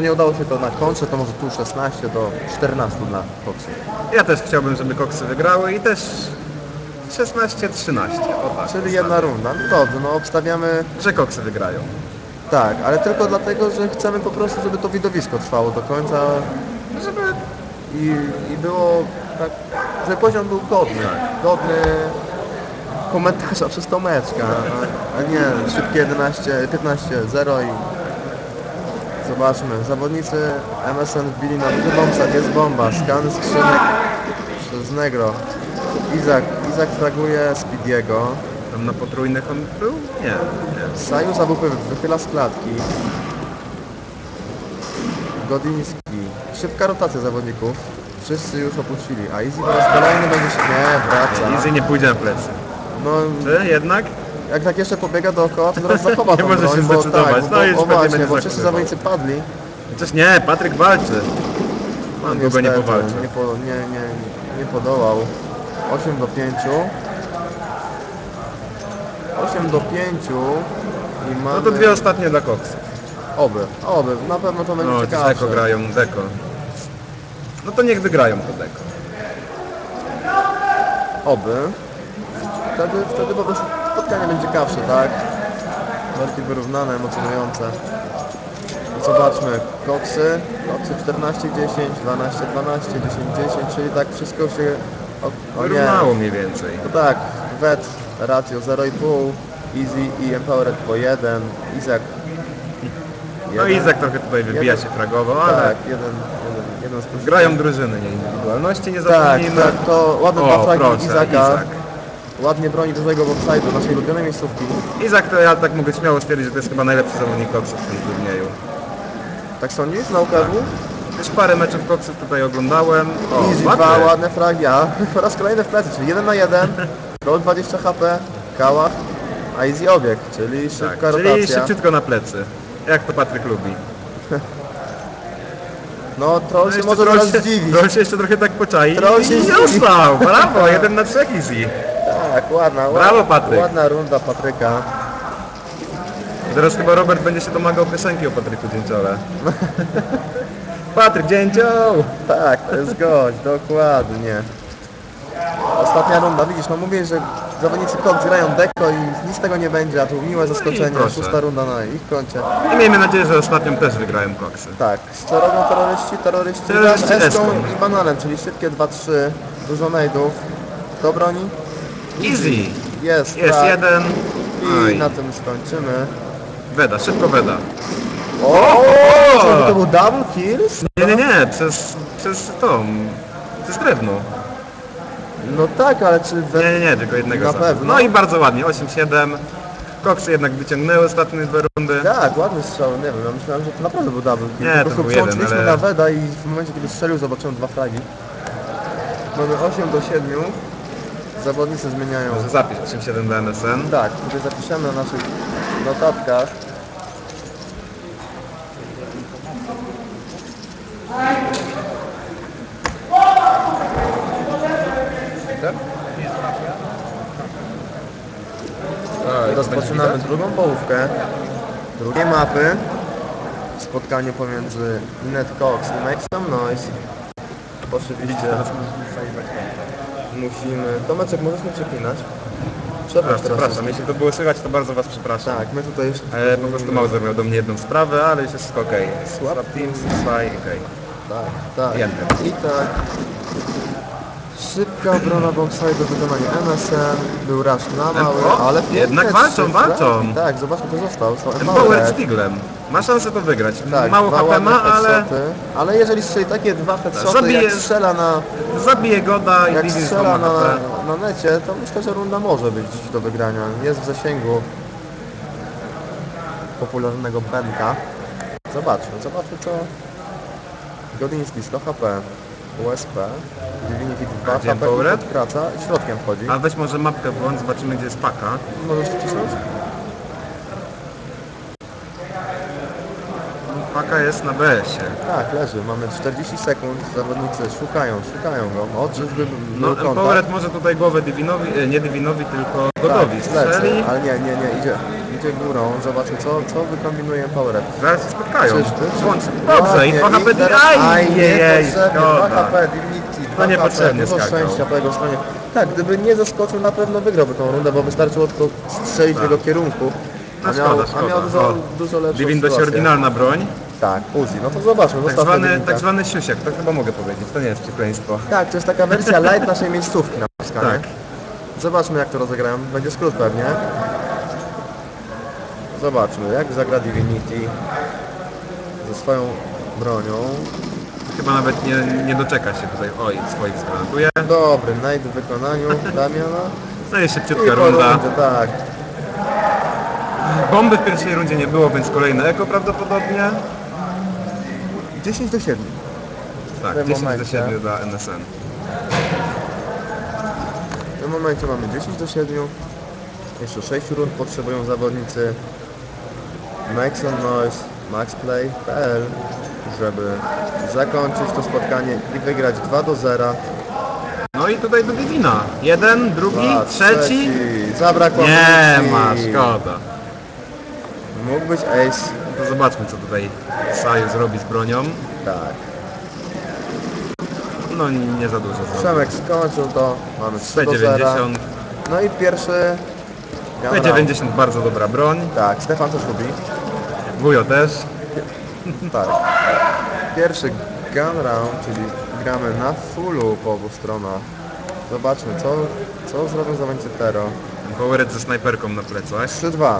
nie udało się to na kontrze, to może tu 16 do 14 dla Foxy. Ja też chciałbym, żeby koksy wygrały i też 16-13. O tak. Czyli jedna runda. No dobrze, no obstawiamy Że koksy wygrają. tak, ale tylko dlatego, że chcemy po prostu, żeby to widowisko trwało do końca Żeby i, i było tak, żeby poziom był godny, godny komentarza przez Tomeczka, a, a nie szybkie 11, 15-0 i zobaczmy, zawodnicy MSN wbili na duży bombsach, jest bomba, skan skrzynek przez Negro, Izak, Izak fraguje Speediego, tam na potrójnych on był? Nie. nie. Saju za WP wychyla z klatki. Godiński. Szybka rotacja zawodników. Wszyscy już opuścili. A Easy po raz kolejny będzie się... Nie, wraca. Easy nie pójdzie na plecy. No, Czy jednak? Jak tak jeszcze pobiega dookoła, to zaraz zachowa Nie tą może broń, się bo zdecydować. Tak, No bo, już bo pewnie właśnie, będzie bo wszyscy zachowywał. zawodnicy padli. Chociaż nie, Patryk walczy. No, On długo nie niestety, powalczy. Nie, po, nie, nie, nie podołał. 8 do 5. 8 do 5 i mamy... No to dwie ostatnie dla koksy. Oby, oby. Na pewno to będzie No, ciekawsze. deko grają, deko. No to niech wygrają to deko. Oby. Wtedy, wtedy po prostu spotkanie będzie ciekawsze, tak? Bardziej wyrównane, emocjonujące. Zobaczmy, koksy, koksy 14-10, 12-12, 10-10, czyli tak wszystko się... O, o nie, Wyrównało mniej więcej. to tak, wet, ratio 0,5, easy i empowered po 1, Izak No jeden. Izak trochę tutaj wybija jeden. się fragowo, ale Tak, jeden, jeden, jeden z grają drużyny, nie indywidualności, nie Tak, zapomnijmy. tak, to ładne dwa O, fragi proszę, Izaka. Izak. Ładnie broni dużego offside'u, naszej ulubionej miejscówki. Izak to ja tak mogę śmiało stwierdzić, że to jest chyba najlepszy zawodnik koksów w tym turnieju. Tak sądzisz na UKW? Już parę meczów koksów tutaj oglądałem. O, Easy ładne. dwa ładne fragi, a po raz kolejny w plecy, czyli 1 na 1, roll 20 HP, kałach, a easy obieg, czyli szybka Tak, czyli rotacja. szybciutko na plecy. Jak to Patryk lubi. No troll się jeszcze może troll teraz się- zdziwi. Troll się jeszcze trochę tak poczai Troll się i został. Brawo, jeden na trzech easy. Tak, ładna, Brawo, Patryk. ładna runda Patryka. Teraz chyba Robert będzie się domagał piosenki o Patryku Dzięciole. Patryk Dzięcioł! Tak, to jest gość, dokładnie. Ostatnia runda, widzisz, no mówię, że zawodnicy Cox grają deko i nic z tego nie będzie, a tu miłe zaskoczenie, proszę. szósta runda na ich koncie. I miejmy nadzieję, że ostatnią też wygrałem koksy. Tak, co robią terroryści? Terroryści Terroryści Eską i Banalem, czyli szybkie 2-3, dużo najdów. Kto broni? Easy! Jest, Jest tak. jeden. I Oj. na tym skończymy. Weda, szybko Weda. O! Żeby to był double kills? Nie, nie, nie, przez, przez tą, przez drewno. No tak, ale czy... We... Nie, nie, nie, tylko jednego Na pewno. No i bardzo ładnie, 8-7. Koksy jednak wyciągnęły ostatnie dwie rundy. Tak, ładny strzał, nie wiem, ja myślałem, że to naprawdę był double kill. Nie, to był jeden, przełączyliśmy ale- na Weda i w momencie, kiedy strzelił, zobaczyłem dwa fragi. Mamy 8 do 7. Zawodnicy zmieniają. Może zapisz 8-7 dla MSN. Tak, tutaj zapiszemy na naszych notatkach. Rozpoczynamy drugą połówkę drugiej mapy. Spotkanie pomiędzy Inet Cox i Make Some Noise. Oczywiście musimy... Tomeczek, możesz mnie przeklinać? Przepraszam. Przepraszam, jeśli to było słychać, to bardzo was przepraszam. Tak, my tutaj... E, po prostu Mauser miał do mnie jedną sprawę, ale jest wszystko okej. Swap. Swap Teams, Swai, okej. Tak, tak. I tak. Szybka obrona bombside do wykonania MSN. Był rush na mały, O, ale piękne jednak walczą, trzy walczą. fragi. Tak, zobaczmy kto został. Empowered Empowered. Stiglem. Ma szansę to wygrać. Tak, Mało dwa HP ładne ma, ale headshoty. Ale jeżeli strzeli takie dwa headshoty, Zabije- jak strzela na, zabije Goda i jak strzela na, HP. na necie, to myślę, że runda może być dziś do wygrania. Jest w zasięgu popularnego Benka. Zobaczmy, zobaczmy co Godiński 100 HP, USP, Divinity 2 A gdzie HP Empowered? odkraca i środkiem wchodzi. A weź może mapkę włącz, zobaczymy gdzie jest paka. Możesz wcisnąć? Paka jest na BS-ie. Tak, leży. Mamy 40 sekund, zawodnicy szukają, szukają go. Odczyżby No był kontakt. Może tutaj głowę Divinowi, e, nie Divinowi, tylko Godowi Tak, lecę, strzeli. ale nie, nie, nie, idzie. Idzie górą, zobaczmy co, co wykombinuje Power Zaraz się spotkają. Czyżby? Dobrze, i 2 HP Aj, 2 szkoda. HP, Divinity, 2 To niepotrzebnie HP, dużo szczęścia po jego stronie. Tak, gdyby nie zaskoczył, na pewno wygrałby tą rundę, bo wystarczyło tylko strzelić w Tak. jego kierunku. No A miał, szkoda, a szkoda. miał dużo, dużo lepszą Divin dość oryginalna broń. Tak, Uzi, no to zobaczmy, Tak zwany, Divinka. tak zwany siusiak, to chyba mogę powiedzieć, to nie jest przekleństwo. Tak, to jest taka wersja light naszej miejscówki na Polskanie. Tak. Zobaczmy jak to rozegrają. Będzie skrót pewnie. Zobaczmy jak zagra Divinity ze swoją bronią. Chyba nawet nie, nie doczeka się tutaj. Oj, swoich zgarantuje. Dobry night w wykonaniu Damiana. No i I szybciutka po runda. rundzie, tak. Bomby w pierwszej rundzie nie było, więc kolejne eko prawdopodobnie. 10 do 7. Tak, tym 10 do momencie. 7 dla NSN. W tym momencie mamy 10 do 7. Jeszcze 6 rund potrzebują zawodnicy Maxon Noise, MaxPlay.pl żeby zakończyć to spotkanie i wygrać 2 do 0. No i tutaj do Divina. Jeden, drugi, Dwa, trzeci. Zabrakło Nie amunicji. ma, szkoda. Mógł być ace. To zobaczmy co tutaj Saju zrobi z bronią. Tak. No nie za dużo zrobi. Przemek skończył to. Mamy 3 do 0. P90. No i pierwszy round. P90 bardzo dobra broń. Tak, Stefan też lubi. Wujo też. Tak. Pierwszy gun round, czyli gramy na fullu po obu stronach. Zobaczmy, co, co zrobią zawodnicy Tero. Powered ze snajperką na plecach. 3-2.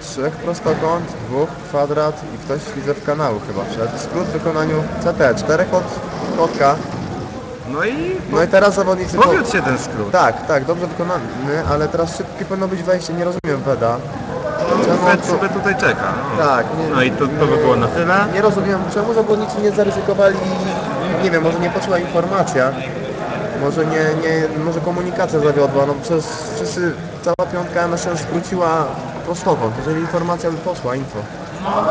Trzech prostokąt, dwóch kwadrat i ktoś widzę w kanału chyba wszedł. Skrót w wykonaniu CT, czterech od kotka. No i No i teraz zawodnicy... po- powiódł się ten skrót. Tak, tak, dobrze wykonany, ale teraz szybkie powinno być wejście, nie rozumiem Weda. Czemu to- sobie tutaj czeka. No. Tak, nie, No i to, to by było na tyle. nie rozumiem czemu zawodnicy nie zaryzykowali, nie wiem, może nie poszła informacja, może nie, nie może komunikacja zawiodła, no przez wszyscy, cała piątka MSN skróciła prostokąt, jeżeli informacja by poszła, info.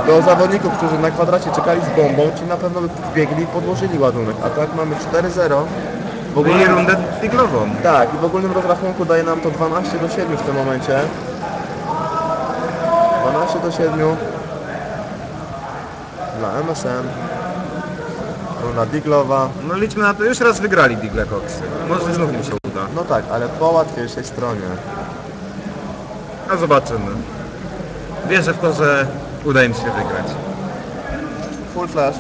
Do zawodników, którzy na kwadracie czekali z bombą, ci na pewno by biegli i podłożyli ładunek, a tak mamy 4-0. W No ogóle i rundę tiglową. Tak, i w ogólnym rozrachunku daje nam to 12 do 7 w tym momencie. 12 do 7 dla MSN. Runda Diglowa. No liczmy na to, już raz wygrali Digle Coxy. Może znów im się uda. No tak, ale po łatwiejszej stronie. A zobaczymy. Wierzę w to, że uda im się wygrać. Full flash.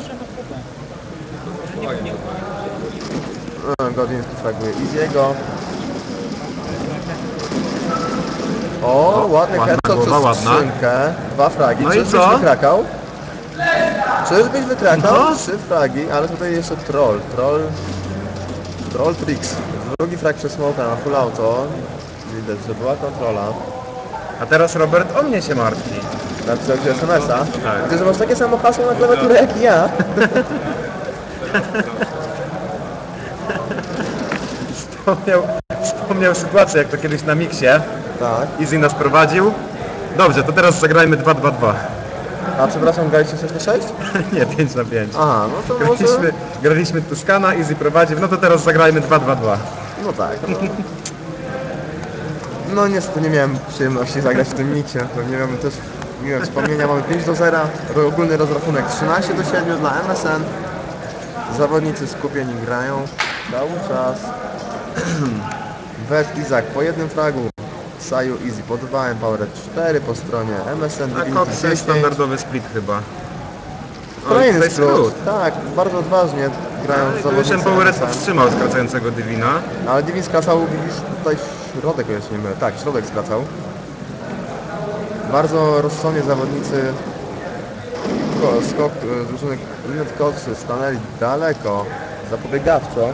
E, Godiński fraguje Iziego. O, ładny ładna headshot głowa, przez ładna. skrzynkę. Dwa fragi. No i Czyżbyś co? wykrakał? Czyżbyś wykrakał? No. Trzy fragi, ale tutaj jeszcze troll. Troll... Troll tricks. Drugi frag przez smoka na full auto. Widać, że była kontrola. A teraz Robert o mnie się martwi. Napisał ci SMS-a. Tak. Widzę, że masz takie samo hasło na klawiaturę jak ja. Wspomniał, wspomniał sytuację, jak to kiedyś na miksie. Tak. Easy nas prowadził. Dobrze, to teraz zagrajmy 2-2-2. A przepraszam, graliście 6 na 6? Nie, 5 na 5. Aha, no to może... Graliśmy, graliśmy Tuskana, Easy prowadził, no to teraz zagrajmy 2-2-2. No tak. No. no niestety nie miałem przyjemności zagrać w tym miksie. Pewnie mamy też miłe wspomnienia. Mamy 5 do 0, ro- ogólny rozrachunek 13 do 7 dla MSN. Zawodnicy skupieni grają cały czas. Wet Izak po jednym fragu. Saju Easy po 2, Empowered 4 po stronie MSN A Divinity Cox to 10. jest standardowy split chyba. Kolejny tutaj skrót. Tak, bardzo odważnie grają No, i tu już zawodnicy Empowered MSN. powstrzymał skracającego Divina. Ale Divin skracał widzisz, tutaj środek, o ile się nie mylę. Tak, środek skracał. Bardzo rozsądnie zawodnicy ko- skok e, drużyny Coxy stanęli daleko, zapobiegawczo.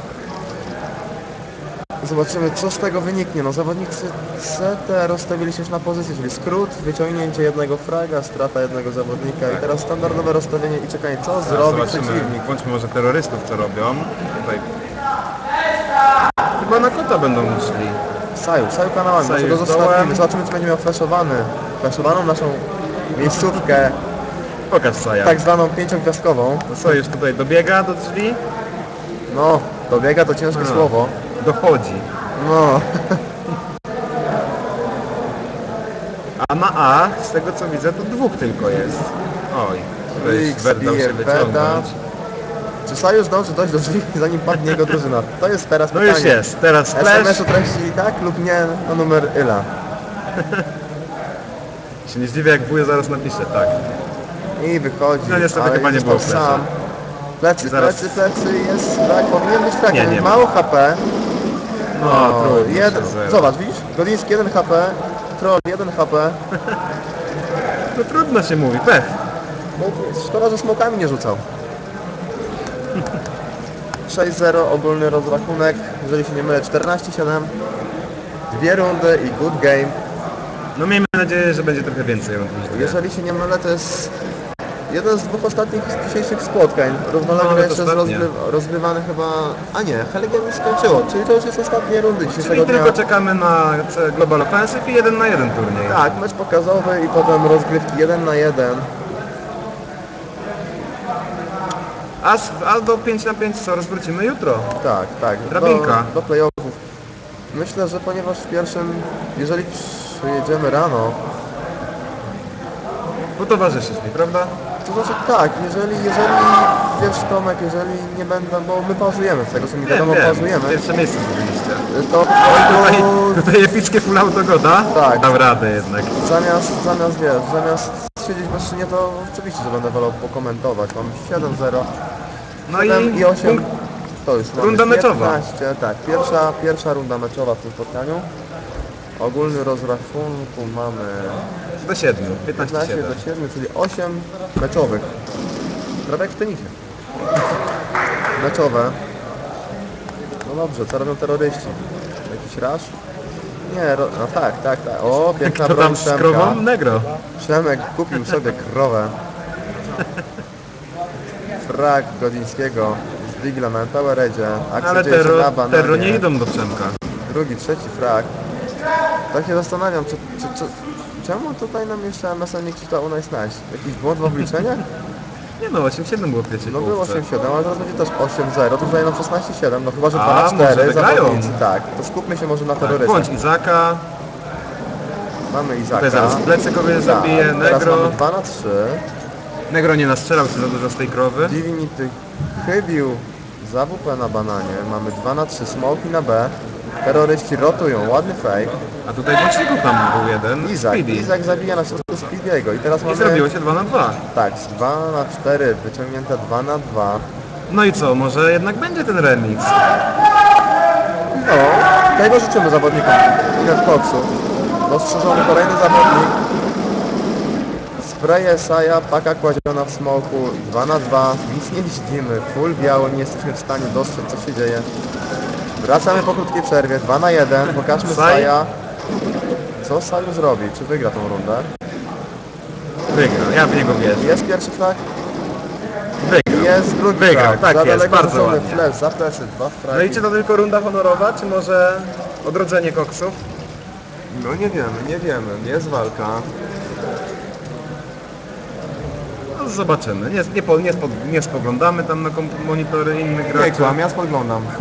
Zobaczymy co z tego wyniknie. No zawodnicy CT rozstawili się już na pozycję, czyli skrót, wyciągnięcie jednego fraga, strata jednego zawodnika i teraz standardowe rozstawienie i czekanie co zrobi Tak. Zobaczymy, przeciwnik. bądźmy może terrorystów co robią. Tutaj. Chyba na kota będą szli. Saju, Saju kanałami, Saju może go z dołem. zostawimy, zobaczymy czy będzie miał flashowany, flashowaną naszą miejscówkę, Pokaż Saja. tak zwaną pięciogwiazdkową. To co, już tutaj dobiega do drzwi? No, dobiega to ciężkie A. słowo. Dochodzi. No, A na A, z tego co widzę, to dwóch tylko jest. Oj, weź, X Wed dał bije się Weda. wyciągnąć. Czy Sajusz zdąży dojść do drzwi, zanim padnie jego drużyna? To jest teraz No pytanie. już jest, teraz splash. SMS-u treści tak lub nie na numer Yla. Się nie zdziwię jak wuja zaraz napisze, tak. I wychodzi. No niestety ale chyba nie został było flasha. sam. Plecy, Zaraz- plecy, plecy jest, tak, powinien być tak, Nie, nie ma. mało HP. No, O, trudno. jed... 3-0. Zobacz, widzisz? Goliński 1 HP, Troll 1 HP. No trudno się mówi, pech. No, szkoda, że smokami nie rzucał. 6-0 ogólny rozrachunek, jeżeli się nie mylę 14-7. Dwie rundy i good game. No miejmy nadzieję, że będzie trochę więcej. Jeżeli się nie mylę, to jest jeden z dwóch ostatnich dzisiejszych spotkań. No, Równolegle jeszcze ostatnie. rozgry rozgrywany chyba... A nie, Heligen już skończyło, czyli to już jest ostatnie rundy dzisiejszego Czyli dnia. tylko czekamy na C- Global Offensive i jeden na jeden turniej. Tak, mecz pokazowy i potem rozgrywki 1 na 1. A, s- a do 5 na 5 co, rozwrócimy jutro. Tak, tak. Drabinka. Do, do playoffów. Myślę, że ponieważ w pierwszym, jeżeli przyjedziemy rano, Potowarzyszysz mi, prawda? To znaczy tak, jeżeli, jeżeli wiesz Tomek, jeżeli nie będę, bo my pauzujemy z tego co mi wiadomo, pauzujemy, Pierwsze miejsce zrobiliście. to po Tutaj, tutaj epickie full autogoda? Tak. Dał radę jednak. zamiast, zamiast wiesz, zamiast siedzieć bezczynnie, to oczywiście, że będę wolał pokomentować. Mam 7-0, No 7 i, i 8. punkt, To już Runda meczowa. 15, tak, pierwsza, pierwsza runda meczowa w tym spotkaniu. Ogólny rozrachunku mamy do 7, 15 15 7. do 7, czyli 8 meczowych. Prawie jak w tenisie. Meczowe. No dobrze, co robią terroryści? Jakiś rush? Nie, ro... no tak, tak, tak. O, piękna Kto broń tam z Przemka. krową? Negro. Przemek kupił sobie krowę. Frag Godińskiego z Digla na Poweredzie. Akcja Ale dzieje się na terro, bananie. terro nie idą do Przemka. Drugi, trzeci frag. Tak się zastanawiam, czy, czy, czy, czemu tutaj nam jeszcze MSN nie czyta u nas nice? Jakiś błąd w obliczeniach? Nie no, 8-7 było w pierwszej No było połówce. 8-7, ale teraz będzie też 8-0, to tutaj nam 16-7, no chyba, że A, 2 na 4 może wygrają. zawodnicy, tak. To skupmy się może na Tak, terrorystach. bądź Izaka, Mamy Izaka. tutaj zaraz plecy kogoś Tak, zabije, teraz Negro. mamy 2 na 3. Negro nie nastrzelał się za dużo z tej krowy. Divinity chybił za WP na bananie. Mamy 2 na 3, smoki na B. Terroryści rotują, ładny fake. A tutaj boczników tam był jeden. Izak, Speedy. Izak zabija na środku Speediego. I teraz I mamy... zrobiło się 2 na 2. Tak, z 2 na 4, wyciągnięte 2 na 2. No i co, może jednak będzie ten remix? No, tego życzymy zawodnikom Koksu. Dostrzeżony kolejny zawodnik. Spreje Saja, paka kładziona w smoku, 2 na 2, nic nie widzimy, full biały, nie jesteśmy w stanie dostrzec co się dzieje. Wracamy po krótkiej przerwie, 2 na 1, pokażmy Saj. Saja. Co Saju zrobi? Czy wygra tą rundę? Wygrał, ja w niego wierzę. Jest pierwszy flag? Wygrał. Jest drugi Wygrał, tak Za jest, daleko bardzo rzucony ładnie. flash, za plecy, dwa fragi. No i czy to tylko runda honorowa, czy może odrodzenie koksów? No nie wiemy, nie wiemy, jest walka. No zobaczymy. Nie, nie, po, nie, nie spoglądamy tam na komp- monitory innych Nie graczy. kłam, ja spoglądam.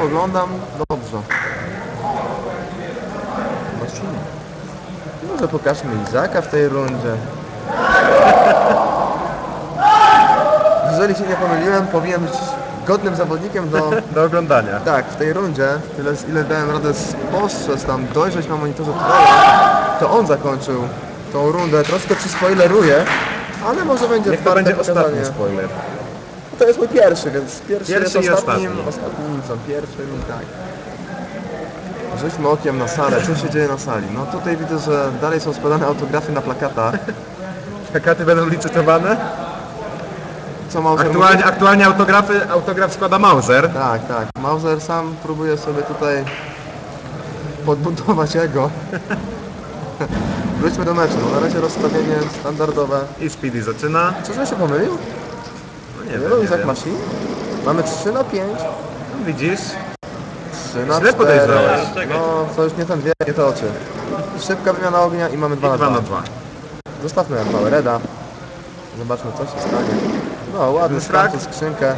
spoglądam, dobrze. Maszyny. Może pokażmy Izaka w tej rundzie. Jeżeli się nie pomyliłem, powinien być godnym zawodnikiem do... Do oglądania. Tak, w tej rundzie, tyle ile dałem radę spostrzec tam, dojrzeć na monitorze Trolla, to on zakończył tą rundę. Troszkę przyspoileruję, ale może będzie Niech to będzie ostatni spoiler. To jest mój pierwszy, więc pierwszy, Pierwszy jest i ostatnim, ostatni. ostatnim są pierwszym i tak. Rzućmy okiem na salę, co się dzieje na sali. No tutaj widzę, że dalej są składane autografy na plakatach. Plakaty będą licytowane? Co Mauser Aktualnie, mówi? aktualnie autografy, autograf składa Mauser. Tak, tak. Mauser sam próbuje sobie tutaj podbudować jego. Wróćmy do meczu. No, na razie rozstawienie standardowe. I Speedy zaczyna. Czyżby się pomylił? Nie Nie, wiem, Izak. Machine. Mamy 3 na 5. No, widzisz? 3 na Źle 4. podejrzewałeś. No, to już nie ten wie, nie te oczy. Szybka wymiana ognia i mamy 2 I na 2 2. na 2. Zostawmy Powereda. Zobaczmy co się stanie. No, ładny Ten skrzynkę.